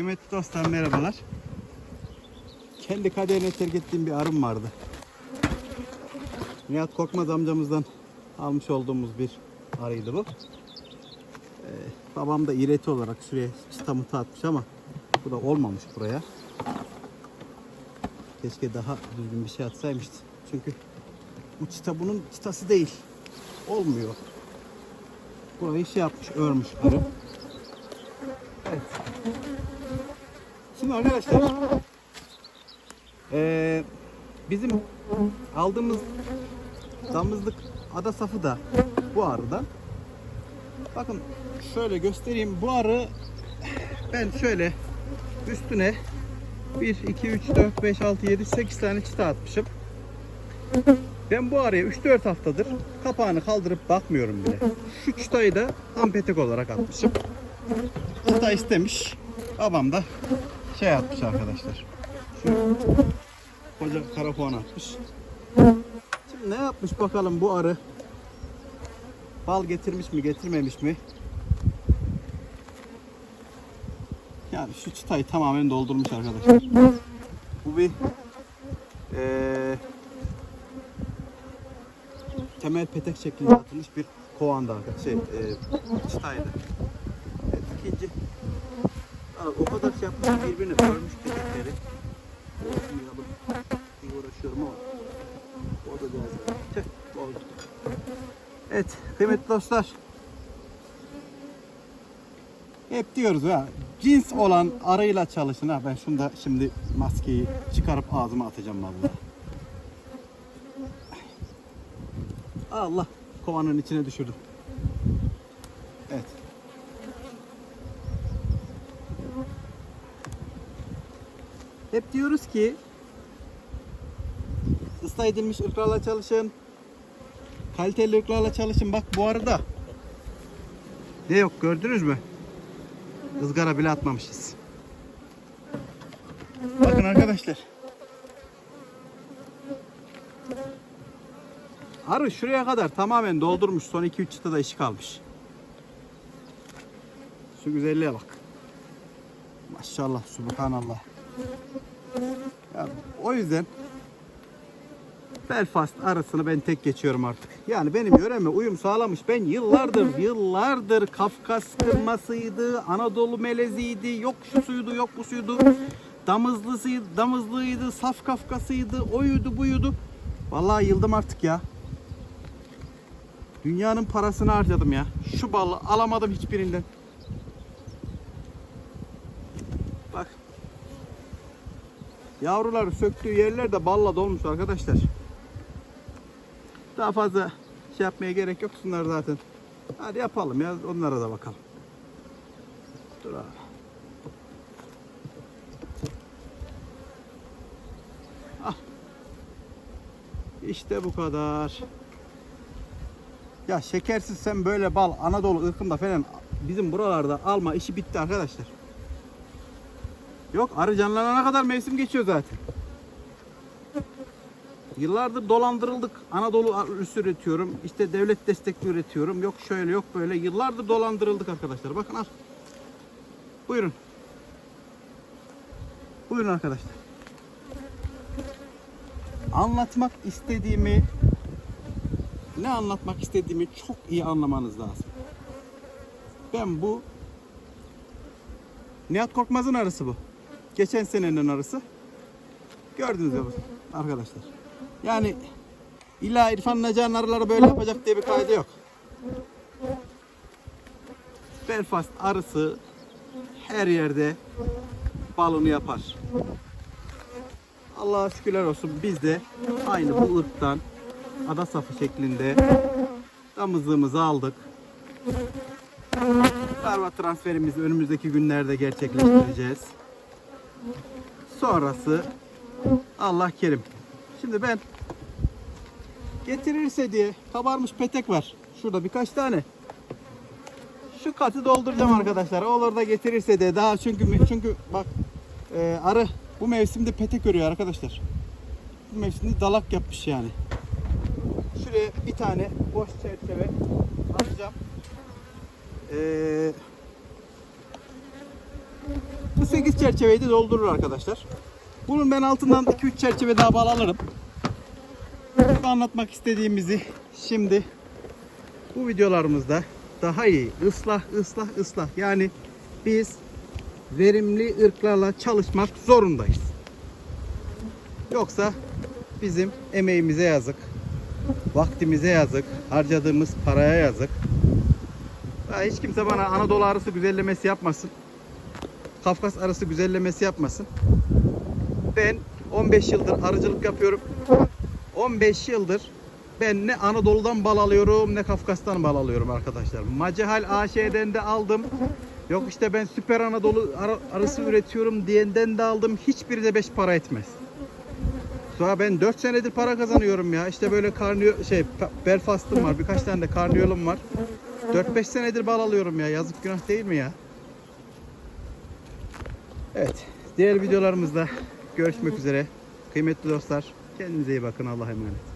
Kıymetli dostlar merhabalar. Kendi kaderine terk ettiğim bir arım vardı. Nihat Korkmaz amcamızdan almış olduğumuz bir arıydı bu. Ee, babam da iğreti olarak şuraya çıta mıta atmış ama bu da olmamış buraya. Keşke daha düzgün bir şey atsaymıştı. Çünkü bu çıta bunun çıtası değil. Olmuyor. Burayı şey yapmış, örmüş arı. Evet. Şimdi arkadaşlar eee, bizim aldığımız damızlık ada safı da bu arıdan. Bakın şöyle göstereyim. Bu arı ben şöyle üstüne 1, 2, 3, 4, 5, 6, 7, 8 tane çıta atmışım. Ben bu araya 3-4 haftadır kapağını kaldırıp bakmıyorum bile. Şu çıtayı da ampetek olarak atmışım. Çıta istemiş. Babam da şey atmış arkadaşlar. Şu koca karakoğan atmış. Şimdi ne yapmış bakalım bu arı? Bal getirmiş mi getirmemiş mi? Yani şu çıtayı tamamen doldurmuş arkadaşlar. Bu bir eee temel petek şeklinde atılmış bir kovanda şey eee çıtaydı. O kadar şey yapmış birbirine bölmüş petekleri. Olmayalım. Bir uğraşıyorum ama o da biraz Tüh, oldu. Evet kıymetli dostlar. Hep diyoruz ya cins olan arıyla çalışın ha. Ben şunda şimdi maskeyi çıkarıp ağzıma atacağım vallahi. Allah kovanın içine düşürdüm. Evet. Hep diyoruz ki ıslah edilmiş ırklarla çalışın. Kaliteli ırklarla çalışın. Bak bu arada ne yok gördünüz mü? Izgara bile atmamışız. Bakın arkadaşlar. Arı şuraya kadar tamamen doldurmuş. Son 2-3 çıtada işi kalmış. Şu güzelliğe bak. Maşallah, subhanallah. Ya, o yüzden Belfast arasını ben tek geçiyorum artık. Yani benim yöreme uyum sağlamış. Ben yıllardır, yıllardır Kafkas kırmasıydı, Anadolu meleziydi, yok şu suydu, yok bu suydu. Damızlısıydı, damızlıydı, saf Kafkasıydı, oyuydu, buydu. Vallahi yıldım artık ya. Dünyanın parasını harcadım ya. Şu balı alamadım hiçbirinden. Bak. Yavruları söktüğü yerler de balla dolmuş arkadaşlar. Daha fazla şey yapmaya gerek yok. Bunlar zaten. Hadi yapalım ya. Onlara da bakalım. Dur abi. Ah. İşte bu kadar. Ya şekersiz sen böyle bal Anadolu ırkında falan bizim buralarda alma işi bitti arkadaşlar. Yok arı canlanana kadar mevsim geçiyor zaten. Yıllardır dolandırıldık. Anadolu üssü üretiyorum. İşte devlet destekli üretiyorum. Yok şöyle yok böyle. Yıllardır dolandırıldık arkadaşlar. Bakın al. Buyurun. Buyurun arkadaşlar. Anlatmak istediğimi ne anlatmak istediğimi çok iyi anlamanız lazım. Ben bu Nihat Korkmaz'ın arısı bu. Geçen senenin arısı. Gördünüz bu arkadaşlar. Yani illa İrfan Necan'ın arıları böyle yapacak diye bir kaydı yok. Belfast arısı her yerde balını yapar. Allah'a şükürler olsun biz de aynı bu ırktan ada safı şeklinde damızlığımızı aldık. Karva transferimizi önümüzdeki günlerde gerçekleştireceğiz. Sonrası Allah kerim. Şimdi ben getirirse diye kabarmış petek var. Şurada birkaç tane. Şu katı dolduracağım arkadaşlar. Olur da getirirse diye daha çünkü çünkü bak e, arı bu mevsimde petek örüyor arkadaşlar. Bu mevsimde dalak yapmış yani. Şuraya bir tane boş çerçeve atacağım. Ee, 8 çerçeveyi de doldurur arkadaşlar. Bunun ben altından 2-3 çerçeve daha. Burada anlatmak istediğimizi şimdi bu videolarımızda daha iyi ıslah ıslah ıslah yani biz verimli ırklarla çalışmak zorundayız. Yoksa bizim emeğimize yazık, vaktimize yazık, harcadığımız paraya yazık. Ya hiç kimse bana Anadolu arısı güzellemesi yapmasın. Kafkas arısı güzellemesi yapmasın. Ben 15 yıldır arıcılık yapıyorum. 15 yıldır ben ne Anadolu'dan bal alıyorum ne Kafkas'tan bal alıyorum arkadaşlar. Macehal AŞ'den de aldım. Yok işte ben süper Anadolu ar- arısı üretiyorum diyenden de aldım. Hiçbiri de 5 para etmez. Sonra ben 4 senedir para kazanıyorum ya. İşte böyle karniyo şey Belfast'ım var. Birkaç tane de karniyolum var. 4-5 senedir bal alıyorum ya. Yazık günah değil mi ya? Evet. Diğer videolarımızda görüşmek üzere. Kıymetli dostlar kendinize iyi bakın. Allah'a emanet.